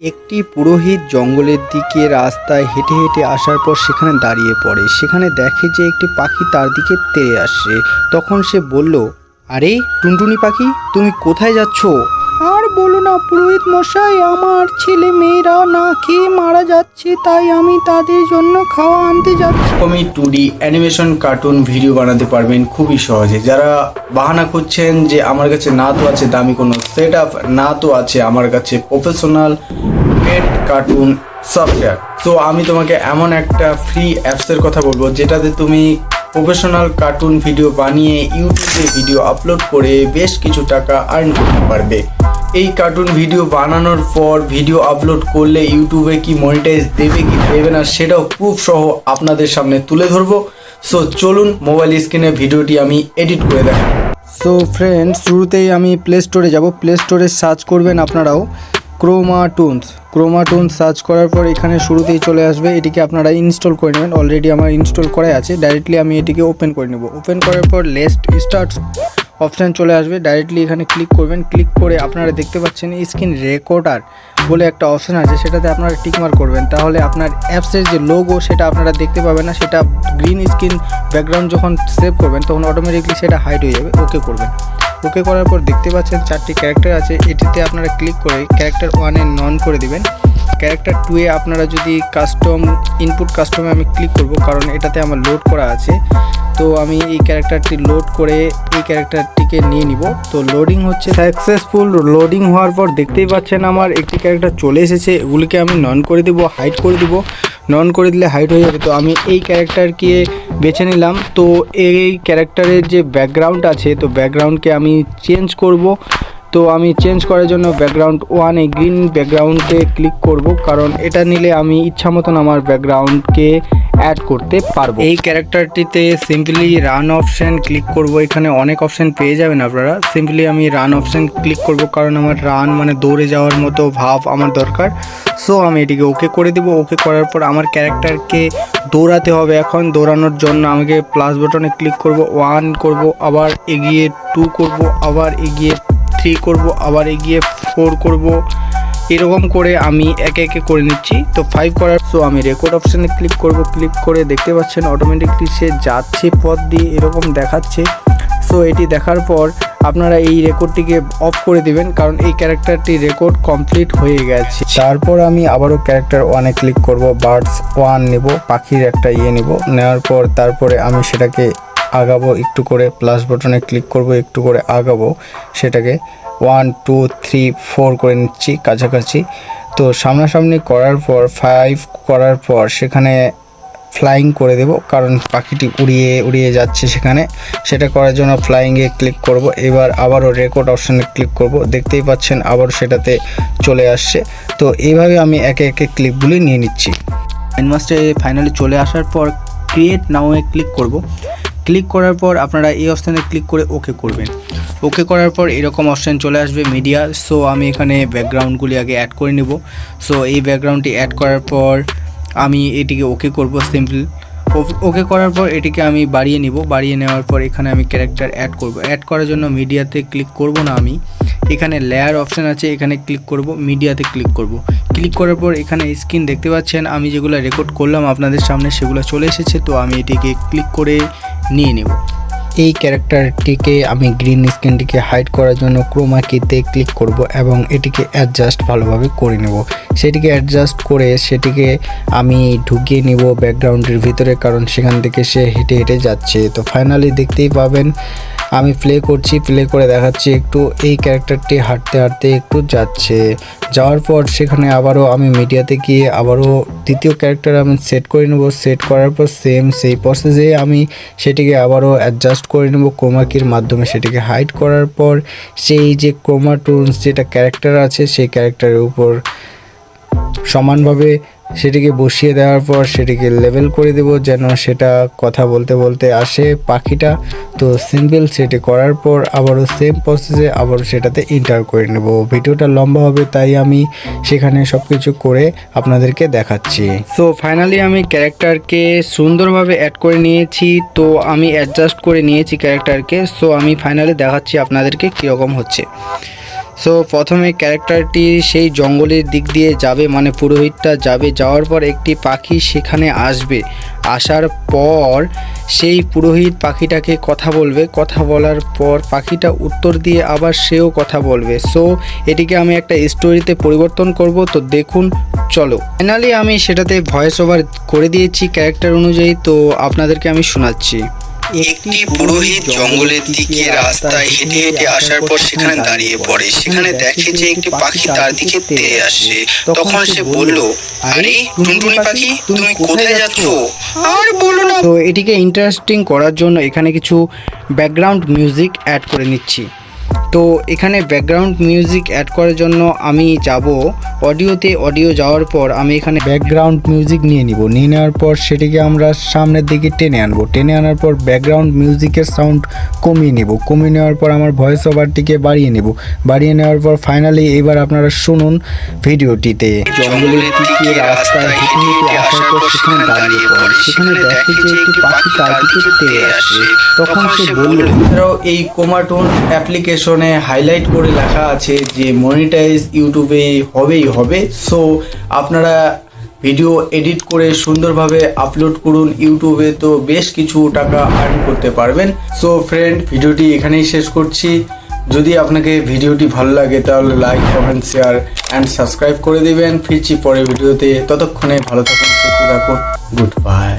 একটি পুরোহিত জঙ্গলের দিকে রাস্তায় হেঁটে হেঁটে আসার পর সেখানে দাঁড়িয়ে পড়ে। সেখানে দেখে যে একটি পাখি তার দিকে তেড়ে আসছে। তখন সে বলল, আরে, টুনটুনি পাখি, তুমি কোথায় যাচ্ছ? আর বলো না, পুরোহিত মশাই, আমার ছেলে মেয়েরা না খেয়ে মারা যাচ্ছে, তাই আমি তাদের জন্য খাওয়া আনতে যাচ্ছি। আমি two D animation cartoon video বানাতে পারবেন খুবই সহজে। যারা বাহানা করছেন যে আমার কাছে না তো আছে দামি কোনো সেট আপ না তো আছে আমার কাছে প্রফেশনাল পেট কার্টুন সফটওয়্যার তো আমি তোমাকে এমন একটা ফ্রি অ্যাপসের কথা বলব, যেটাতে তুমি প্রফেশনাল কার্টুন ভিডিও বানিয়ে ইউটিউবে ভিডিও আপলোড করে বেশ কিছু টাকা আর্ন করতে পারবে। এই কার্টুন ভিডিও বানানোর পর ভিডিও আপলোড করলে ইউটিউবে কি মনিটাইজ দেবে কি দেবে না সেটাও প্রুফ সহ আপনাদের সামনে তুলে ধরবো। সো চলুন মোবাইল স্ক্রিনে ভিডিওটি আমি এডিট করে দেখাবো সো ফ্রেন্ডস শুরুতেই আমি প্লে স্টোরে যাব। প্লে স্টোরে সার্চ করবেন আপনারাও। ক্রোমাটুনস ক্রোমাটুন সার্চ করার পর এখানে শুরুতেই চলে আসবে, এটিকে আপনারা ইনস্টল করে নেবেন। অলরেডি আমার ইনস্টল করাই আছে। ডাইরেক্টলি আমি এটিকে ওপেন করে নেব। ওপেন করার পর লেস্ট স্টার্ট অপশান চলে আসবে। ডাইরেক্টলি এখানে ক্লিক করবেন। ক্লিক করে আপনারা দেখতে পাচ্ছেন স্ক্রিন রেকর্ডার বলে একটা অপশান আছে, সেটাতে আপনারা টিকমার্ক করবেন। তাহলে আপনার অ্যাপসের যে লোগো সেটা আপনারা দেখতে পাবেন না। সেটা গ্রিন স্ক্রিন ব্যাকগ্রাউন্ড যখন সেভ করবেন, তখন অটোমেটিকলি সেটা হাইড হয়ে যাবে। ওকে করবেন। ওকে করার পর দেখতে পাচ্ছেন চারটি ক্যারেক্টার আছে। এটিতে আপনারা ক্লিক করে ক্যারেক্টার ওয়ানে নন করে দিবেন। ক্যারেক্টার টুয়ে আপনারা যদি কাস্টম, ইনপুট কাস্টমে আমি ক্লিক করব কারণ এটাতে আমার লোড করা আছে। তো আমি এই ক্যারেক্টারটি লোড করে এই ক্যারেক্টারটিকে নিয়ে নিব। তো লোডিং হচ্ছে সাকসেসফুল। লোডিং হওয়ার পর দেখতেই পাচ্ছেন আমার একটি ক্যারেক্টার চলে এসেছে। এগুলিকে আমি নন করে দিব, হাইড করে দিব। নন করে দিলে হাইট হয়ে যাবে। তো আমি এই ক্যারেক্টারকে বেছে নিলাম। তো এই ক্যারেক্টারের যে ব্যাকগ্রাউন্ড আছে, তো ব্যাকগ্রাউন্ডকে আমি চেঞ্জ করব। তো আমি চেঞ্জ করার জন্য ব্যাকগ্রাউন্ড ওয়ানে গ্রিন ব্যাকগ্রাউন্ডে ক্লিক করব, কারণ এটা নিলে আমি ইচ্ছা মতন আমার ব্যাকগ্রাউন্ডকে অ্যাড করতে পারব। এই ক্যারেক্টারটিতে সিম্পলি রান অপশান ক্লিক করব, এখানে অনেক অপশান পেয়ে যাবেন আপনারা। সিম্পলি আমি রান অপশান ক্লিক করব, কারণ আমার রান মানে দৌড়ে যাওয়ার মতো ভাব আমার দরকার। সো আমি এটিকে ওকে করে দিব। ওকে করার পর আমার ক্যারেক্টারকে দৌড়াতে হবে এখন। দৌড়ানোর জন্য আমাকে প্লাস বাটনে ক্লিক করব ওয়ান করব, আবার এগিয়ে টু করব, আবার এগিয়ে থ্রি করব, আবার এগিয়ে ফোর করব। এরকম করে আমি একে একে করে নিচ্ছি। তো ফাইভ করার সো আমি রেকর্ড অপশানে ক্লিক করব। ক্লিক করে দেখতে পাচ্ছেন অটোমেটিকলি সে যাচ্ছে পথ দিয়ে, এরকম দেখাচ্ছে। সো এটি দেখার পর আপনারা এই রেকর্ডটিকে অফ করে দিবেন, কারণ এই ক্যারেক্টারটি রেকর্ড কমপ্লিট হয়ে গেছে। তারপর আমি আবারও ক্যারেক্টার ওয়ানে ক্লিক করব বার্ডস ওয়ান নেব, পাখির একটা ইয়ে নেব। নেওয়ার পর তারপরে আমি সেটাকে আগাবো, একটু করে প্লাস বাটনে ক্লিক করব, একটু করে আগাবো, সেটাকে ওয়ান টু থ্রি ফোর করে নিচ্ছি কাছাকাছি। তো সামনাসামনি করার পর ফাইভ করার পর সেখানে ফ্লাইং করে দেব, কারণ পাখিটি উড়িয়ে উড়িয়ে যাচ্ছে সেখানে। সেটা করার জন্য ফ্লাইংয়ে ক্লিক করব, এবার আবারও রেকর্ড অপশানে ক্লিক করব। দেখতেই পাচ্ছেন আবার সেটাতে চলে আসছে। তো এইভাবে আমি একে একে ক্লিপগুলি নিয়ে নিচ্ছি। মাস্টারে ফাইনালি চলে আসার পর ক্রিয়েট নাও এ ক্লিক করব। ক্লিক করার পর আপনারা এই অপশানে ক্লিক করে ওকে করবেন। ওকে করার পর এরকম অপশান চলে আসবে মিডিয়া সো আমি এখানে ব্যাকগ্রাউন্ডগুলি আগে অ্যাড করে নেব। সো এই ব্যাকগ্রাউন্ডটি অ্যাড করার পর আমি এটিকে ওকে করব সিম্পল ওকে করার পর এটিকে আমি বাড়িয়ে নিব। বাড়িয়ে নেওয়ার পর এখানে আমি ক্যারেক্টার অ্যাড করব। অ্যাড করার জন্য মিডিয়াতে ক্লিক করব না আমি। এখানে লেয়ার অপশান আছে, এখানে ক্লিক করব মিডিয়াতে ক্লিক করব। ক্লিক করার পর এখানে স্ক্রিন দেখতে পাচ্ছেন, আমি যেগুলো রেকর্ড করলাম আপনাদের সামনে সেগুলো চলে এসেছে। তো আমি এটিকে ক্লিক করে নিয়ে নেব। এই ক্যারেক্টারটিকে আমি গ্রিন স্ক্রিনটিকে হাইড করার জন্য ক্রোমা কিতে ক্লিক করব এবং এটিকে অ্যাডজাস্ট ভালোভাবে করে নেব। সেটিকে অ্যাডজাস্ট করে সেটিকে আমি ঢুকিয়ে নিব ব্যাকগ্রাউন্ডের ভিতরে কারণ সেখান থেকে সে হেঁটে হেঁটে যাচ্ছে। তো ফাইনালি দেখতেই পাবেন আমি প্লে করছি প্লে করে দেখাচ্ছি একটু এই ক্যারেক্টারটি হাঁটতে হাঁটতে একটু যাচ্ছে। যাওয়ার পর সেখানে আবারও আমি মিডিয়াতে গিয়ে আবারও দ্বিতীয় ক্যারেক্টার আমি সেট করে নেব। সেট করার পর সেম সেই প্রসেসে আমি সেটিকে আবারও অ্যাডজাস্ট করে নেব ক্রোমাকির মাধ্যমে। সেটিকে হাইড করার পর সেই যে ক্রোমাটুনস যেটা ক্যারেক্টার আছে, সেই ক্যারেক্টারের উপর সমানভাবে সেটিকে বসিয়ে দেওয়ার পর সেটিকে লেভেল করে দেব যেন সেটা কথা বলতে বলতে আসে পাখিটা। তো সিম্পল সেটি করার পর আবারও সেম প্রসেসে আবারও সেটাতে ইন্টার করে নেব। ভিডিওটা লম্বা হবে, তাই আমি সেখানে সব কিছু করে আপনাদেরকে দেখাচ্ছি। সো ফাইনালি আমি ক্যারেক্টারকে সুন্দরভাবে অ্যাড করে নিয়েছি, তো আমি অ্যাডজাস্ট করে নিয়েছি ক্যারেক্টারকে সো আমি ফাইনালি দেখাচ্ছি আপনাদেরকে কীরকম হচ্ছে। সো প্রথমে ক্যারেক্টারটি সেই জঙ্গলের দিক দিয়ে যাবে মানে পুরোহিতটা যাবে, যাওয়ার পর একটি পাখি সেখানে আসবে। আসার পর সেই পুরোহিত পাখিটাকে কথা বলবে। কথা বলার পর পাখিটা উত্তর দিয়ে আবার সেও কথা বলবে। সো এটিকে আমি একটা স্টোরিতে পরিবর্তন করব। তো দেখুন, চলো। ফাইনালি আমি সেটাতে ভয়েস ওভার করে দিয়েছি ক্যারেক্টার অনুযায়ী। তো আপনাদেরকে আমি শোনাচ্ছি। একটি পুরোহিত জঙ্গলের দিকে রাস্তায় হেঁটে হেঁটে আসার পর সেখানে দাঁড়িয়ে পড়ে। সেখানে দেখে যে একটি পাখি তার দিকে তেড়ে আসে। তখন সে বলল আরে টুনটুনি পাখি তুমি কোথায় যাচ্ছ? আর বলো না। তো এটিকে ইন্টারেস্টিং করার জন্য এখানে কিছু ব্যাকগ্রাউন্ড মিউজিক অ্যাড করে নিচ্ছি। তো এখানে ব্যাকগ্রাউন্ড মিউজিক অ্যাড করার জন্য আমি যাব। অডিওতে অডিও যাওয়ার পর আমি এখানে ব্যাকগ্রাউন্ড মিউজিক নিয়ে নিব। নিয়ে নেওয়ার পর সেটিকে আমরা সামনের দিকে টেনে আনব। টেনে আনার পর ব্যাকগ্রাউন্ড মিউজিকের সাউন্ড কমিয়ে নেব। কমিয়ে নেওয়ার পর আমার ভয়েস ওভারটিকে বাড়িয়ে নেব। বাড়িয়ে নেওয়ার পর ফাইনালি এবার আপনারা শুনুন ভিডিওটিতে। জঙ্গলের দিকে রাস্তায় হেঁটে হেঁটে আসার পর সেখানে দাঁড়িয়ে পড়ে। সেখানে দেখে যে একটি পাখি তার দিকে তেড়ে আসে। তখন সে বলল এই কোমাটোন অ্যাপ্লিকেশনে হাইলাইট করে লেখা আছে যে মনিটাইজ ইউটিউবে হবেই হবে। সো আপনারা ভিডিও এডিট করে সুন্দরভাবে আপলোড করুন ইউটিউবে তো বেশ কিছু টাকা আর্ন করতে পারবেন। সো ফ্রেন্ড ভিডিওটি এখানেই শেষ করছি। যদি আপনাকে ভিডিওটি ভালো লাগে, তাহলে like comment share and subscribe করে দেবেন। ফিরছি পরের ভিডিওতে ততক্ষণে ভালো থাকুন, সুস্থ থাকুন। Good bye